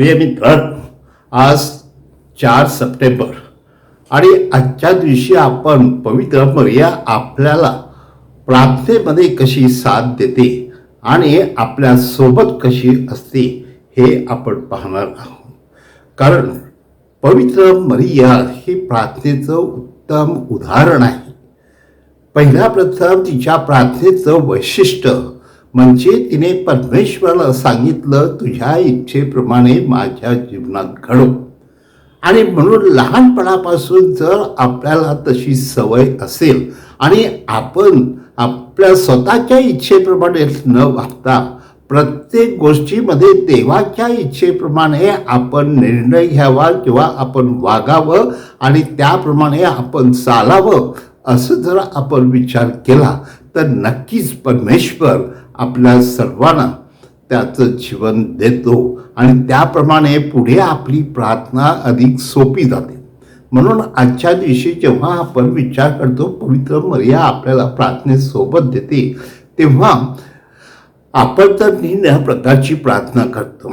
प्रिय मित्र आज चार सप्टेंबर आणि आजच्या दिवशी आपण पवित्र मर्या आपल्याला प्रार्थनेमध्ये कशी साथ देते आणि आपल्यासोबत कशी असते हे आपण पाहणार आहोत. कारण पवित्र मरिया हे प्रार्थनेचं उत्तम उदाहरण आहे. पहिल्या प्रथम तिच्या प्रार्थनेचं वैशिष्ट्य म्हणजे तिने परमेश्वराला सांगितलं तुझ्या इच्छेप्रमाणे माझ्या जीवनात घडव आणि म्हणून लहानपणापासून जर आपल्याला तशी सवय असेल आणि आपण आपल्या स्वतःच्या इच्छेप्रमाणे न वागता प्रत्येक गोष्टीमध्ये देवाच्या इच्छेप्रमाणे आपण निर्णय घ्यावा किंवा आपण वागावं आणि त्याप्रमाणे आपण चालावं असं जर आपण विचार केला तर नक्कीच परमेश्वर आपल्या सर्वांना त्याचं जीवन देतो. आणि त्याप्रमाणे पुढे आपली प्रार्थना अधिक सोपी जाते. म्हणून आजच्या दिवशी जेव्हा आपण विचार करतो पवित्र मर्या आपल्याला प्रार्थनेसोबत देते तेव्हा आपण तर निन्या प्रकारची प्रार्थना करतो.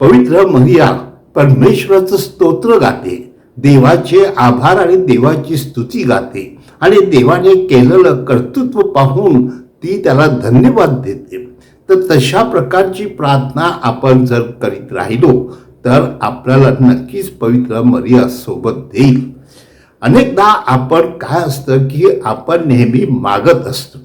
पवित्र मर्या परमेश्वराचं स्तोत्र गाते देवाचे आभार आणि देवाची स्तुती गाते. आणि देवाने केलेलं कर्तृत्व पाहून ती त्याला धन्यवाद देते. तर तशा प्रकारची प्रार्थना आपण जर करीत राहिलो तर आपल्याला नक्कीच पवित्र मर्या सोबत देईल. अनेकदा आपण काय असतं की आपण नेहमी मागत असतो.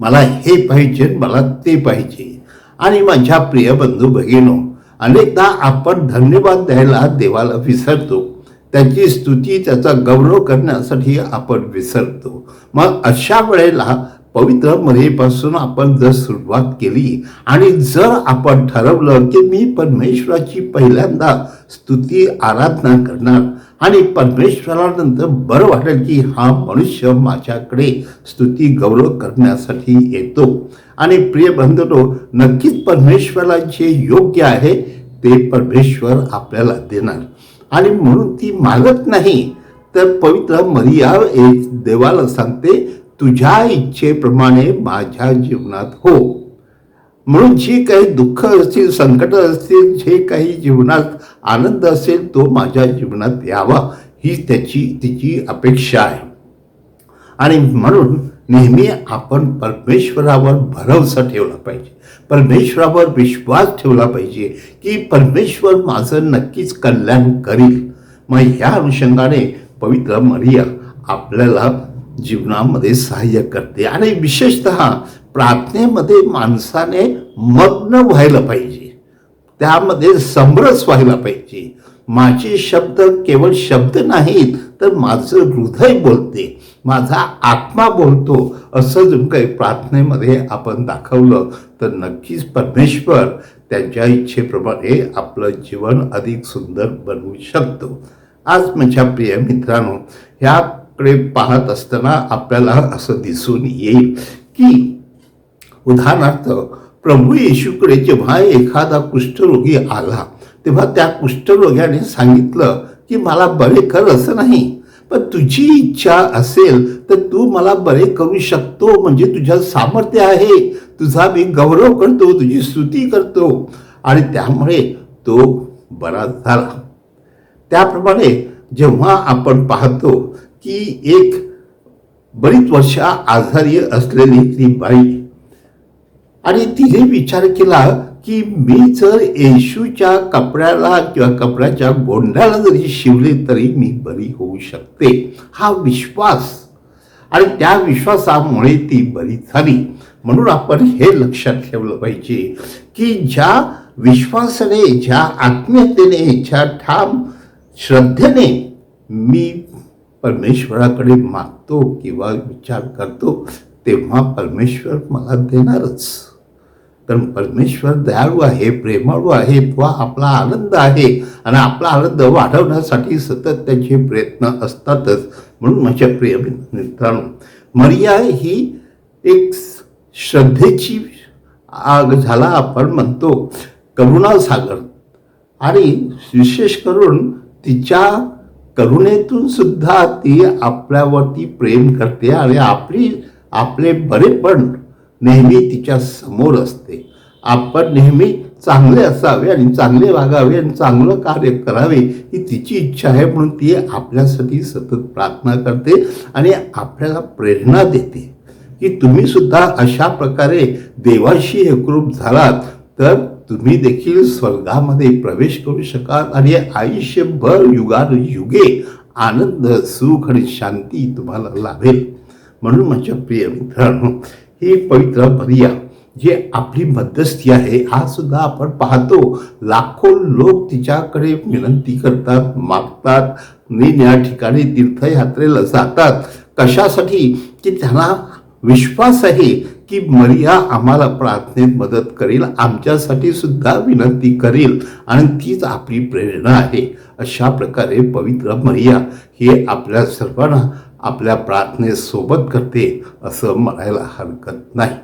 मला हे पाहिजे मला ते पाहिजे. आणि माझ्या प्रिय बंधू भगिनो अनेकदा आपण धन्यवाद द्यायला देवाला विसरतो. त्याची स्तुती त्याचा गौरव करण्यासाठी आपण विसरतो. मग अशा वेळेला पवित्र मरेपासून आपण जर सुरुवात केली आणि जर आपण ठरवलं की मी परमेश्वराची पहिल्यांदा स्तुती आराधना करणार आणि परमेश्वरानंतर बरं वाटेल की हा मनुष्य माझ्याकडे स्तुती गौरव करण्यासाठी येतो. आणि प्रिय बंधनो नक्कीच परमेश्वराला जे योग्य आहे ते परमेश्वर आपल्याला देणार. आणि म्हणून ती मागत नाही तर पवित्र मरिया एक देवाला सांगते तुझ्या इच्छेप्रमाणे माझ्या जीवनात हो. म्हणून जी काही दुःख असतील संकट असतील जे काही जीवनात आनंद असेल तो माझ्या जीवनात यावा ही त्याची तिची अपेक्षा आहे. आणि म्हणून नेहमी आपण परमेश्वरावर भरवसा ठेवला पाहिजे. परमेश्वरावर विश्वास ठेवला पाहिजे की परमेश्वर माझं नक्कीच कल्याण करील. मग ह्या अनुषंगाने पवित्र मरिया आपल्याला जीवनामध्ये सहाय्य करते. आणि विशेषत प्रार्थनेमध्ये माणसाने मग्न व्हायला पाहिजे. त्यामध्ये समरस व्हायला पाहिजे. माझे शब्द केवळ शब्द नाहीत तर माझं हृदय बोलते. माझा आत्मा बोलतो असं जर काही प्रार्थनेमध्ये आपण दाखवलं तर नक्कीच परमेश्वर त्यांच्या इच्छेप्रमाणे आपलं जीवन अधिक सुंदर बनवू शकतो. आज माझ्या प्रिय मित्रांनो ह्या कडे पाहत असताना आपल्याला असं दिसून येईल की उदाहरणार्थ प्रभू येशूकडे जेव्हा एखादा कुष्ठरोगी आला तेव्हा त्या कुष्ठरोग्याने सांगितलं की मला बरे कर असं नाही पण तुझी इच्छा असेल तर तू मला बरे करू शकतो म्हणजे तुझ्या सामर्थ्य आहे तुझा मी गौरव करतो तुझी स्तुती करतो. आणि त्यामुळे तो बरा झाला. त्याप्रमाणे जेव्हा आपण पाहतो की एक बरीच वर्षा आजारी असलेली ती बाई. आणि तिने विचार केला की मी जर येशूच्या कपड्याला किंवा कपड्याच्या गोंड्याला जरी शिवले तरी मी बरी होऊ शकते. हा विश्वास. आणि त्या विश्वासामुळे ती बरी झाली. म्हणून आपण हे लक्षात ठेवलं पाहिजे की ज्या विश्वासाने ज्या आत्मीयतेने ज्या ठाम श्रद्धेने मी परमेश्वराकडे मागतो किंवा विचार करतो तेव्हा परमेश्वर मला देणारच. कारण परमेश्वर दयाळू आहे प्रेमाळू आहे तो आपला आनंद आहे आणि आपला आनंद वाढवण्यासाठी सतत त्याचे प्रयत्न असतातच. म्हणून माझ्या प्रिय मित्रांनो मर्या ही एक श्रद्धेची आग झाला आपण म्हणतो करुणासागर. आणि विशेष करून तिच्या करुणेतून सुद्धा ती आपल्यावरती प्रेम करते आणि आपली आपले बरेपण नेहमी तिच्या समोर असते. आपण नेहमी चांगले असावे आणि चांगले वागावे आणि चांगलं कार्य करावे ही तिची इच्छा आहे म्हणून ती आपल्यासाठी सतत प्रार्थना करते आणि आपल्याला प्रेरणा देते. की तुम्ही सुद्धा अशा प्रकारे देवाशी एकरूप झालात तर तुम्ही देखील स्वर्गामध्ये प्रवेश करू शकाल आणि आयुष्यभर युगानुयुगे आनंद सुख आणि शांती तुम्हाला लाभेल. म्हणून माझ्या प्रिय मित्रांनो हे पवित्र भरिया जे आपली मध्यस्थी आहे हा सुद्धा आपण पाहतो. लाखो लोक तिच्याकडे विनंती करतात मागतात नीन या ठिकाणी तीर्थयात्रेला जातात. कशासाठी? की त्यांना विश्वास आहे की मरिया आम्हाला प्रार्थनेत मदत करेल आमच्यासाठी सुद्धा विनंती करेल आणि तीच आपली प्रेरणा आहे. अशा प्रकारे पवित्र मरिया हे आपल्या सर्वांना आपल्या प्रार्थनेसोबत करते असं म्हणायला हरकत नाही.